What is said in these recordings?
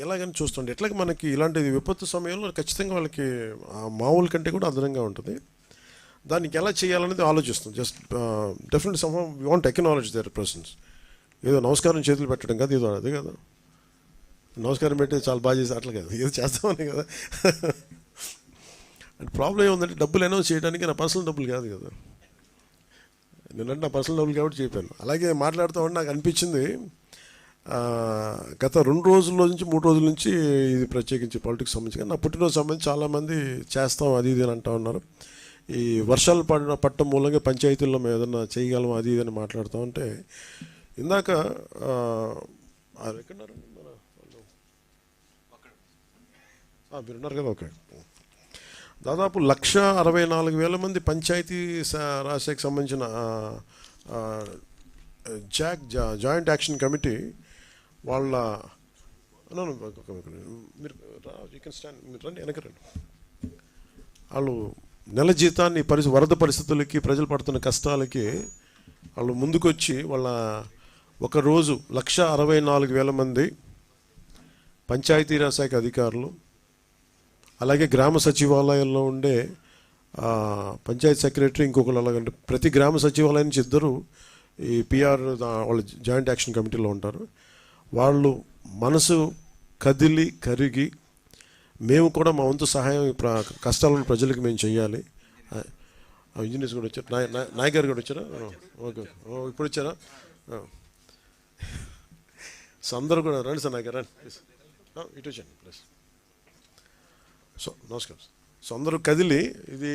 ఎలాగని చూస్తుండే. ఎట్లా మనకి ఇలాంటిది విపత్తు సమయంలో ఖచ్చితంగా వాళ్ళకి మామూలు కంటే కూడా అదనంగా ఉంటుంది. దానికి ఎలా చేయాలనేది ఆలోచిస్తుంది. Just definite some we want technology their persons ఏదో నమస్కారం చేతులు పెట్టడం కాదు ఏదో అదే కదా. నమస్కారం పెట్టి చాలా బాగా చేసి అట్లా కదా. ఏదో చేస్తామని కదా. అండ్ ప్రాబ్లం ఏముందంటే డబ్బులు అనౌన్స్ చేయడానికి నా పర్సనల్ డబ్బులు కాదు కదా. నేనంటే నా పర్సనల్ డబ్బులు కాబట్టి చెప్పాను. అలాగే మాట్లాడుతూ నాకు అనిపించింది గత రెండు రోజుల నుంచి మూడు రోజుల నుంచి ఇది ప్రత్యేకించి పాలిటిక్స్ సంబంధించి నా పుట్టినరోజు సంబంధించి చాలామంది చేస్తాం అది ఇది అని అంటూ ఉన్నారు. ఈ వర్షాలు పడిన పట్టం మూలంగా పంచాయతీల్లో మేము ఏదన్నా చేయగలం అది ఇది అని మాట్లాడుతూ ఉంటే ఇందాక ఎక్కడున్నారు? మీరున్నారు కదా ఓకే. దాదాపు లక్ష అరవై నాలుగు వేల మంది పంచాయతీ స- సంబంధించిన జాక్ జా- జాయింట్ యాక్షన్ కమిటీ వాళ్ళ మీరు యూ కెన్ స్టాండ్ మీరు రండి వెనక రండి. వాళ్ళు నెల జీతాన్ని పరిస్థితి వరద పరిస్థితులకి ప్రజలు పడుతున్న కష్టాలకి వాళ్ళు ముందుకొచ్చి వాళ్ళ ఒక రోజు లక్ష అరవై నాలుగు వేల మంది పంచాయతీరాజ్ శాఖ అధికారులు అలాగే గ్రామ సచివాలయంలో ఉండే పంచాయత్ సెక్రటరీ ఇంకొకరు అలాగంటే ప్రతి గ్రామ సచివాలయం నుంచి ఇద్దరు ఈ పిఆర్ వాళ్ళ జాయింట్ యాక్షన్ కమిటీలో ఉంటారు. వాళ్ళు మనసు కదిలి కరిగి మేము కూడా మా వంతు సహాయం కష్టాలను ప్రజలకు మేము చేయాలి ఆ, ఇంజనీర్స్ కూడా వచ్చారు. నాయ గారు కూడా వచ్చారా? ఓకే. ఇప్పుడు వచ్చారా? సందరు సో అందరూ కూడా రండి సార్ నాయక్ గారు రండి. ప్లీజ్. ఇటు వచ్చాను ప్లీజ్. సో నమస్కారం. సో అందరూ కదిలి ఇది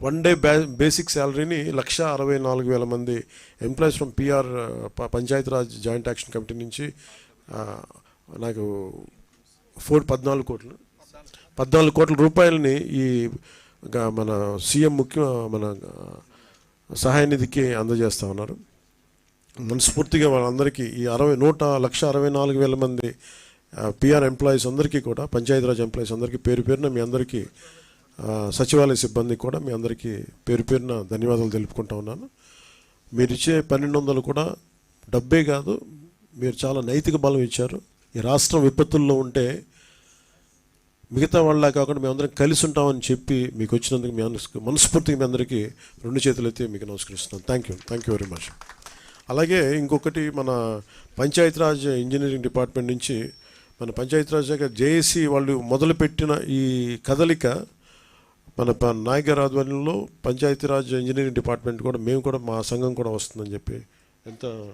One day basic శాలరీని లక్ష అరవై నాలుగు వేల మంది employees from uh, PR Panchayati Raj joint action committee నుంచి నాకు ఫోర్ పద్నాలుగు కోట్లు పద్నాలుగు కోట్ల రూపాయలని ఈ మన సీఎం ముఖ్య మన సహాయ నిధికి అందజేస్తా ఉన్నారు. మనస్ఫూర్తిగా వాళ్ళందరికీ ఈ అరవై నూట లక్ష అరవై నాలుగు వేల మంది పిఆర్ ఎంప్లాయీస్ అందరికీ కూడా పంచాయతీరాజ్ ఎంప్లాయీస్ అందరికీ పేరు పేరున మీ అందరికీ సచివాలయ సిబ్బందికి కూడా మీ అందరికీ పేరు పేరున ధన్యవాదాలు తెలుపుకుంటా ఉన్నాను. మీరు ఇచ్చే పన్నెండు వందలు కూడా డబ్బే కాదు మీరు చాలా నైతిక బలం ఇచ్చారు. ఈ రాష్ట్రం విపత్తుల్లో ఉంటే మిగతా వాళ్ళ కాకుండా మేమందరం కలిసి ఉంటామని చెప్పి మీకు వచ్చినందుకు మీ అందరికి మనస్ఫూర్తిగా మీ అందరికీ రెండు చేతులైతే మీకు నమస్కరిస్తున్నాను. Thank you thank you very much అలాగే ఇంకొకటి మన పంచాయతీరాజ్ ఇంజనీరింగ్ డిపార్ట్మెంట్ నుంచి మన పంచాయతీరాజ్ శాఖ జేఏసీ వాళ్ళు మొదలుపెట్టిన ఈ కదలిక మన ప- ఆధ్వర్యంలో పంచాయతీరాజ్ ఇంజనీరింగ్ డిపార్ట్మెంట్ కూడా మేము కూడా మా సంఘం కూడా వస్తుందని చెప్పి ఎంత?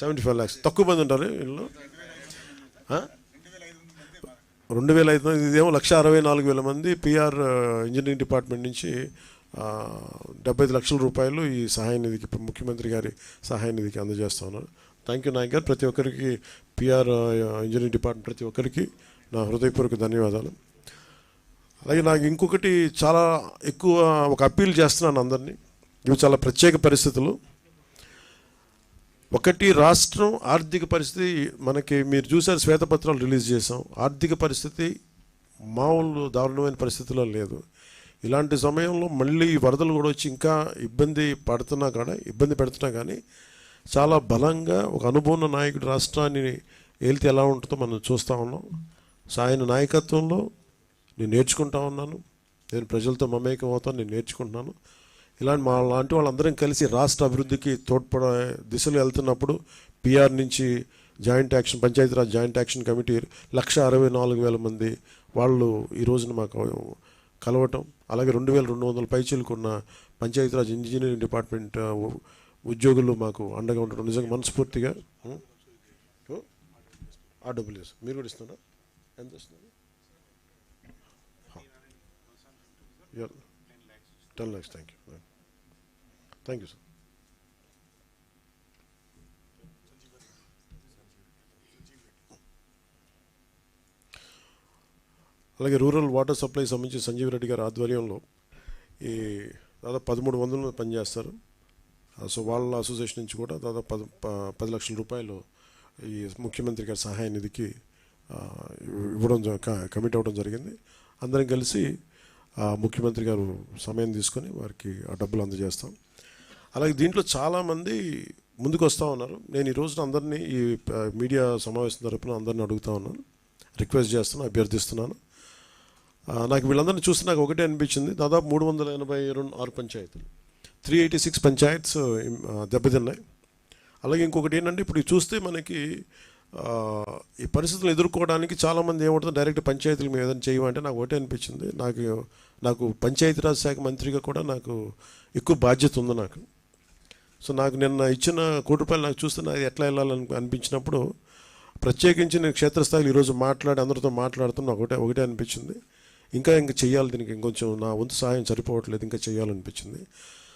Seventy five lakhs. తక్కువ మంది ఉంటారు వీళ్ళు. రెండు వేల ఐదు మంది. ఇదేమో లక్ష అరవై నాలుగు వేల మంది పిఆర్ ఇంజనీరింగ్ డిపార్ట్మెంట్ నుంచి డెబ్బై ఐదు లక్షల రూపాయలు ఈ సహాయ నిధికి ముఖ్యమంత్రి గారి సహాయ నిధికి అందజేస్తా ఉన్నారు. థ్యాంక్ యూ నాయక్ గారు. ప్రతి ఒక్కరికి పిఆర్ ఇంజనీరింగ్ డిపార్ట్మెంట్ ప్రతి ఒక్కరికి నా హృదయపూర్వక ధన్యవాదాలు. అలాగే నాకు ఇంకొకటి చాలా ఎక్కువ ఒక అప్పీల్ చేస్తున్నాను అందరినీ. ఇవి చాలా ప్రత్యేక పరిస్థితులు. ఒకటి రాష్ట్రం ఆర్థిక పరిస్థితి మనకి మీరు చూసారు శ్వేతపత్రాలు రిలీజ్ చేసాం ఆర్థిక పరిస్థితి మామూలు దారుణమైన పరిస్థితిలో లేదు. ఇలాంటి సమయంలో మళ్ళీ వరదలు కూడా వచ్చి ఇంకా ఇబ్బంది పడుతున్నా కానీ ఇబ్బంది పెడుతున్నా కానీ చాలా బలంగా ఒక అనుభవం నాయకుడు రాష్ట్రాన్ని ఏలితే ఎలా ఉంటుందో మనం చూస్తూ ఉన్నాం. సో ఆయన నాయకత్వంలో నేను నేర్చుకుంటా ఉన్నాను. నేను ప్రజలతో మమేకం అవుతాను నేను నేర్చుకుంటున్నాను. ఇలాంటి మా లాంటి వాళ్ళందరం కలిసి రాష్ట్ర అభివృద్ధికి తోడ్పడే దిశలో వెళ్తున్నప్పుడు పిఆర్ నుంచి joint action Panchayati Raj joint action committee లక్ష అరవై నాలుగు వేల మంది వాళ్ళు ఈ రోజున మాకు కలవటం అలాగే రెండు వేల రెండు వందల పైచీలకున్న పంచాయతీరాజ్ ఇంజనీరింగ్ డిపార్ట్మెంట్ ఉద్యోగులు మాకు అండగా ఉండడం నిజంగా మనస్ఫూర్తిగా. ఆ? డబ్బులు మీరు కూడా ఇస్తున్నారా? ఎంత ఇస్తున్నారు ten lakhs thank you thank you sir అలాగే రూరల్ వాటర్ సప్లై సంబంధించి సంజీవ్ రెడ్డి గారి ఆధ్వర్యంలో ఈ దాదాపు పదమూడు వందలు పనిచేస్తారు. సో వాళ్ళ అసోసియేషన్ నుంచి కూడా దాదాపు పది పది లక్షల రూపాయలు ఈ ముఖ్యమంత్రి గారి సహాయ నిధికి ఇవ్వడం జ- కమిట్ అవ్వడం జరిగింది. అందరం కలిసి ముఖ్యమంత్రి గారు సమయం తీసుకొని వారికి ఆ డబ్బులు అందజేస్తాం. అలాగే దీంట్లో చాలామంది ముందుకు వస్తూ ఉన్నారు. నేను ఈ రోజున అందరినీ ఈ మీడియా సమావేశం తరపున అందరిని అడుగుతా ఉన్నాను. రిక్వెస్ట్ చేస్తున్నాను అభ్యర్థిస్తున్నాను. నాకు వీళ్ళందరినీ చూస్తే నాకు ఒకటే అనిపించింది. దాదాపు మూడు వందల ఎనభై రెండు ఆరు పంచాయతీలు. త్రీ ఎయిటీ సిక్స్ పంచాయత్స్ దెబ్బతిన్నాయి. అలాగే ఇంకొకటి ఏంటంటే ఇప్పుడు చూస్తే మనకి ఈ పరిస్థితులు ఎదుర్కోవడానికి చాలామంది ఏమవుతుంది డైరెక్ట్ పంచాయతీలు మేము ఏదైనా చేయమంటే నాకు ఒకటే అనిపించింది. నాకు నాకు పంచాయతీరాజ్ శాఖ మంత్రిగా కూడా నాకు ఎక్కువ బాధ్యత ఉంది నాకు. సో నాకు నిన్న ఇచ్చిన కోటి రూపాయలు నాకు చూస్తే నాకు ఎట్లా వెళ్ళాలని అనిపించినప్పుడు ప్రత్యేకించి నేను క్షేత్రస్థాయిలో ఈరోజు మాట్లాడి అందరితో మాట్లాడుతున్నా ఒకటే ఒకటే అనిపించింది. ఇంకా ఇంకా చేయాలి దీనికి ఇంకొంచెం నా వంతు సహాయం సరిపోవట్లేదు ఇంకా చేయాలనిపించింది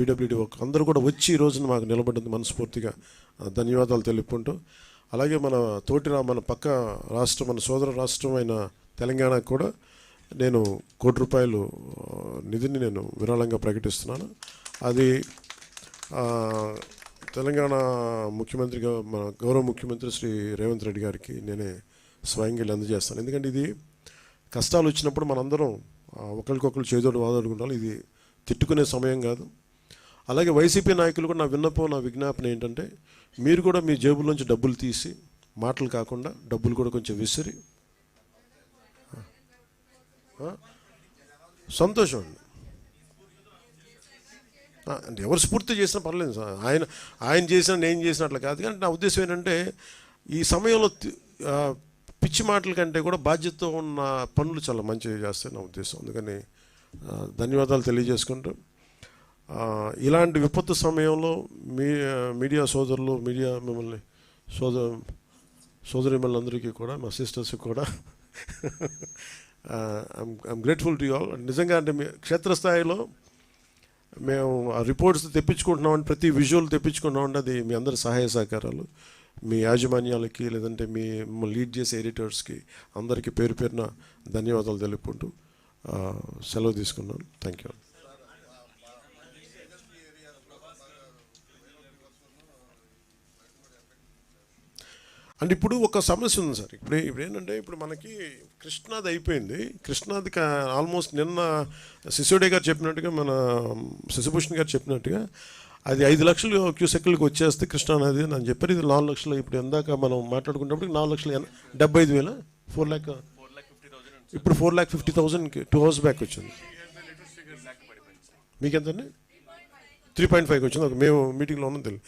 పీడబ్ల్యూడి వర్క్ అందరూ కూడా వచ్చి ఈ రోజున మాకు నిలబడింది మనస్ఫూర్తిగా. ధన్యవాదాలు తెలుపుకుంటూ. అలాగే మన తోటి మన పక్క రాష్ట్రం మన సోదర రాష్ట్రం అయిన తెలంగాణకు కూడా నేను కోటి రూపాయలు నిధిని నేను విరాళంగా ప్రకటిస్తున్నాను. అది తెలంగాణ ముఖ్యమంత్రిగా మన గౌరవ ముఖ్యమంత్రి శ్రీ రేవంత్ రెడ్డి గారికి నేనే స్వయంగా అందజేస్తాను. ఎందుకంటే ఇది కష్టాలు వచ్చినప్పుడు మనందరం ఒకరికొకరు చేదోడు వాదోడుకుంటాం ఇది తిట్టుకునే సమయం కాదు. అలాగే వైసీపీ నాయకులు కూడా నా విన్నపం నా విజ్ఞాపన ఏంటంటే మీరు కూడా మీ జేబులోంచి డబ్బులు తీసి మాటలు కాకుండా డబ్బులు కూడా కొంచెం విసిరి. సంతోషం అండి. అంటే ఎవరు స్ఫూర్తి చేసినా పర్లేదు. సార్ ఆయన ఆయన చేసినా నేను చేసిన అట్లా కాదు. కానీ నా ఉద్దేశం ఏంటంటే ఈ సమయంలో పిచ్చి మాటల కంటే కూడా బాధ్యతతో ఉన్న పనులు చాలా మంచిగా చేస్తాయి నా ఉద్దేశం. అందుకని ధన్యవాదాలు తెలియజేసుకుంటూ. ఇలాంటి విపత్తు సమయంలో మీ మీడియా సోదరులు మీడియా మిమ్మల్ని సోదర అందరికీ కూడా మా సిస్టర్స్కి కూడా ఐమ్ గ్రేట్ఫుల్ టు ఆల్ నిజంగా అంటే మీ క్షేత్రస్థాయిలో మేము ఆ రిపోర్ట్స్ తెప్పించుకుంటున్నామంటే ప్రతి విజువల్ తెప్పించుకుంటున్నామంటే అది మీ అందరి సహాయ సహకారాలు. మీ యాజమాన్యాలకి లేదంటే మీ లీడ్ చేసే ఎడిటర్స్కి అందరికీ పేరు పేరున ధన్యవాదాలు తెలుపుకుంటూ సెలవు తీసుకున్నాను. థ్యాంక్ యూ అంటే ఇప్పుడు ఒక సమస్య ఉంది సార్. ఇప్పుడు ఇప్పుడు ఏంటంటే ఇప్పుడు మనకి కృష్ణాది అయిపోయింది. కృష్ణాది ఆల్మోస్ట్ నిన్న శిశుడే గారు చెప్పినట్టుగా మన శశిభూషణ్ గారు చెప్పినట్టుగా అది ఐదు లక్షలు క్యూసెక్లకు వచ్చేస్తే కృష్ణానది అని చెప్పారు. ఇది నాలుగు లక్షలు ఇప్పుడు ఎందాక మనం మాట్లాడుకున్నప్పుడు నాలుగు లక్షలు డెబ్బై ఐదు వేల? ఫోర్ ల్యాక్ ఇప్పుడు ఫోర్ ల్యాక్ ఫిఫ్టీ థౌసండ్కి టూ అవర్స్ బ్యాక్ వచ్చింది. మీకు ఎంతండి త్రీ పాయింట్ ఫైవ్కి వచ్చింది. ఒక మేము మీటింగ్లో ఉన్నాం తెలియదు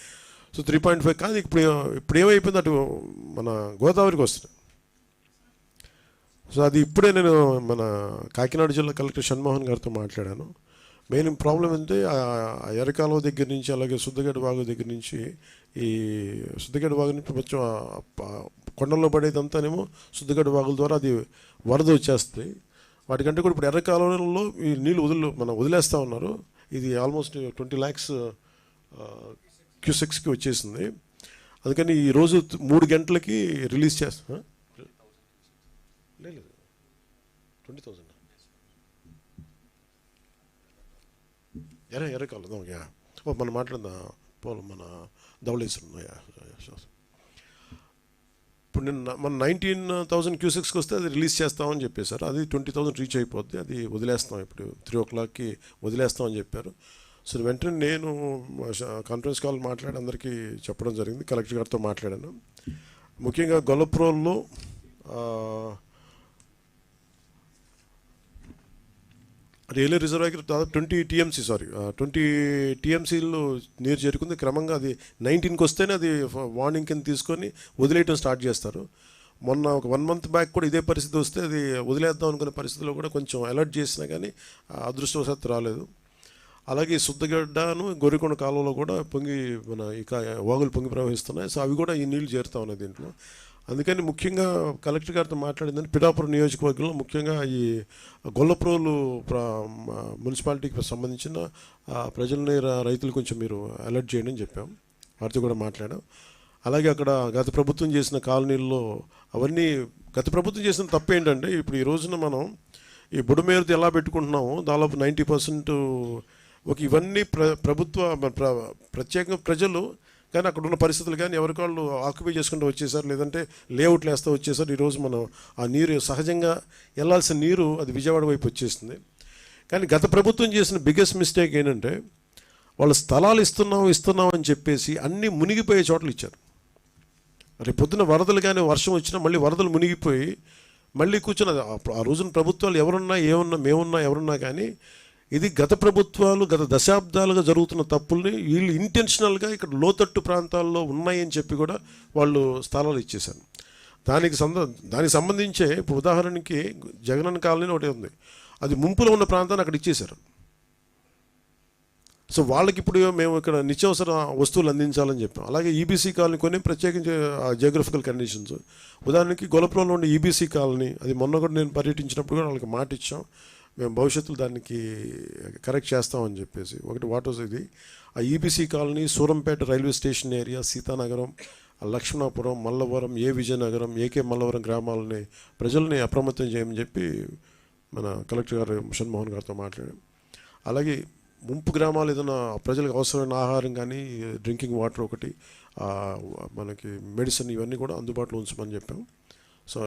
సో త్రీ పాయింట్ ఫైవ్ కాదు ఇప్పుడు ఇప్పుడు ఏమైపోయింది అటు మన గోదావరికి వస్తుంది సో అది ఇప్పుడే నేను మన కాకినాడ జిల్లా కలెక్టర్ షణ్మోహన్ గారితో మాట్లాడాను. మెయిన్ ప్రాబ్లం అంటే ఆ ఎరకాలువ దగ్గర నుంచి అలాగే శుద్ధగడ్డ వాగు దగ్గర నుంచి ఈ శుద్ధగడ్డ వాగు నుంచి కొంచెం కొండల్లో పడేదంతానేమో శుద్ధగడ్డ వాగుల ద్వారా అది వరద వచ్చేస్తుంది. వాటికంటే కూడా ఇప్పుడు ఎర్రకాలంలో ఈ నీళ్ళు వదిలి మనం వదిలేస్తూ ఉన్నారు. ఇది ఆల్మోస్ట్ ట్వంటీ ల్యాక్స్ క్యూసెక్స్కి వచ్చేసింది. అందుకని ఈ రోజు మూడు గంటలకి రిలీజ్ చేస్తా లేదు. Twenty thousand. ఎర్ర ఎర్రకాలం యా. ఓ మనం మాట్లాడిన పోలం మన ధవళేశ్వరం యా, ఇప్పుడు నిన్న మన నైన్టీన్ థౌసండ్ క్యూసిక్స్కి వస్తే అది రిలీజ్ చేస్తామని చెప్పేశారు. అది ట్వంటీ థౌసండ్ రీచ్ అయిపోద్ది. అది వదిలేస్తాం ఇప్పుడు. త్రీ ఓ క్లాక్కి వదిలేస్తామని చెప్పారు. సో వెంటనే నేను కాన్ఫరెన్స్ కాల్ మాట్లాడి అందరికీ చెప్పడం జరిగింది. కలెక్టర్ గారితో మాట్లాడాను. ముఖ్యంగా గొల్లప్రోల్లో రైల్వే రిజర్వాయర్ దాదాపు ట్వంటీ టీఎంసీ సారీ ట్వంటీ టీఎంసీలు నీరు చేరుకుంది. క్రమంగా అది నైన్టీన్కి వస్తేనే అది వార్నింగ్ కింద తీసుకొని వదిలేయటం స్టార్ట్ చేస్తారు. మొన్న ఒక వన్ మంత్ బ్యాక్ కూడా ఇదే పరిస్థితి వస్తే అది వదిలేద్దాం అనుకునే పరిస్థితిలో కూడా కొంచెం అలర్ట్ చేసినా కానీ అదృష్టవశాత్తు రాలేదు. అలాగే శుద్ధగడ్డను గొర్రెకొండ కాలువలో కూడా పొంగి మన ఇక వాగులు పొంగి ప్రవహిస్తున్నాయి. సో అవి కూడా ఈ నీళ్ళు చేరుతా ఉన్నాయి దీంట్లో. అందుకని ముఖ్యంగా కలెక్టర్ గారితో మాట్లాడిందని పిఠాపురం నియోజకవర్గంలో ముఖ్యంగా ఈ గొల్లప్రోలు మున్సిపాలిటీకి సంబంధించిన ప్రజలని ప్రజల్ని రైతులు కొంచెం మీరు అలర్ట్ చేయండి అని చెప్పాం. వారితో కూడా మాట్లాడాం. అలాగే అక్కడ గత ప్రభుత్వం చేసిన కాలనీల్లో అవన్నీ గత ప్రభుత్వం చేసిన తప్పు ఏంటంటే ఇప్పుడు ఈ రోజున మనం ఈ బుడమేరుతో ఎలా పెట్టుకుంటున్నామో దాదాపు నైంటీ పర్సెంట్ ఒక ఇవన్నీ ప్ర ప్రభుత్వ ప్ర ప్రత్యేకంగా ప్రజలు కానీ అక్కడ ఉన్న పరిస్థితులు కానీ ఎవరికి వాళ్ళు ఆక్యుపై చేసుకుంటూ వచ్చేసారు లేదంటే లేఅవుట్లు వేస్తూ వచ్చేసారు. ఈరోజు మనం ఆ నీరు సహజంగా వెళ్ళాల్సిన నీరు అది విజయవాడ వైపు వచ్చేస్తుంది కానీ గత ప్రభుత్వం చేసిన బిగ్గెస్ట్ మిస్టేక్ ఏంటంటే వాళ్ళు స్థలాలు ఇస్తున్నాం ఇస్తున్నాం అని చెప్పేసి అన్నీ మునిగిపోయే చోట్లు ఇచ్చారు. రేపు పొద్దున వరదలు కానీ వర్షం వచ్చినా మళ్ళీ వరదలు మునిగిపోయి మళ్ళీ కూర్చున్న ఆ- ఆ రోజున ప్రభుత్వాలు ఎవరున్నా ఏమున్నా మేమున్నా ఎవరున్నా కానీ ఇది గత ప్రభుత్వాలు గత దశాబ్దాలుగా జరుగుతున్న తప్పుల్ని వీళ్ళు ఇంటెన్షనల్గా ఇక్కడ లోతట్టు ప్రాంతాల్లో ఉన్నాయని చెప్పి కూడా వాళ్ళు స్థలాలు ఇచ్చేశారు. దానికి సంద దానికి సంబంధించే ఇప్పుడు ఉదాహరణకి జగనన్న కాలనీ ఒకటి ఉంది. అది ముంపులో ఉన్న ప్రాంతాన్ని అక్కడ ఇచ్చేశారు. సో వాళ్ళకి ఇప్పుడు మేము ఇక్కడ నిత్యావసర వస్తువులు అందించాలని చెప్పాం. అలాగే ఈబీసీ కాలనీ కొన్ని ప్రత్యేకించి జియోగ్రఫికల్ కండిషన్స్ ఉదాహరణకి గొలపురంలో ఉండే ఈబీసీ కాలనీ అది మొన్న కూడా నేను పర్యటించినప్పుడు కూడా వాళ్ళకి మాట ఇచ్చాం మేము భవిష్యత్తులో దానికి కరెక్ట్ చేస్తామని చెప్పేసి. ఒకటి వాట్ వాజ్ ఇది ఆ EBC colony Surampeta railway station area Sitanagaram Lakshmanapuram Mallavaram A Vijayanagaram AK Mallavaram గ్రామాలని ప్రజల్ని అప్రమత్తం చేయమని చెప్పి మన కలెక్టర్ గారు మోహన్ గారితో మాట్లాడాం. అలాగే ముంపు గ్రామాలు ఏదైనా ప్రజలకు అవసరమైన ఆహారం కానీ డ్రింకింగ్ వాటర్ ఒకటి మనకి మెడిసిన్ ఇవన్నీ కూడా అందుబాటులో ఉంచమని చెప్పాం.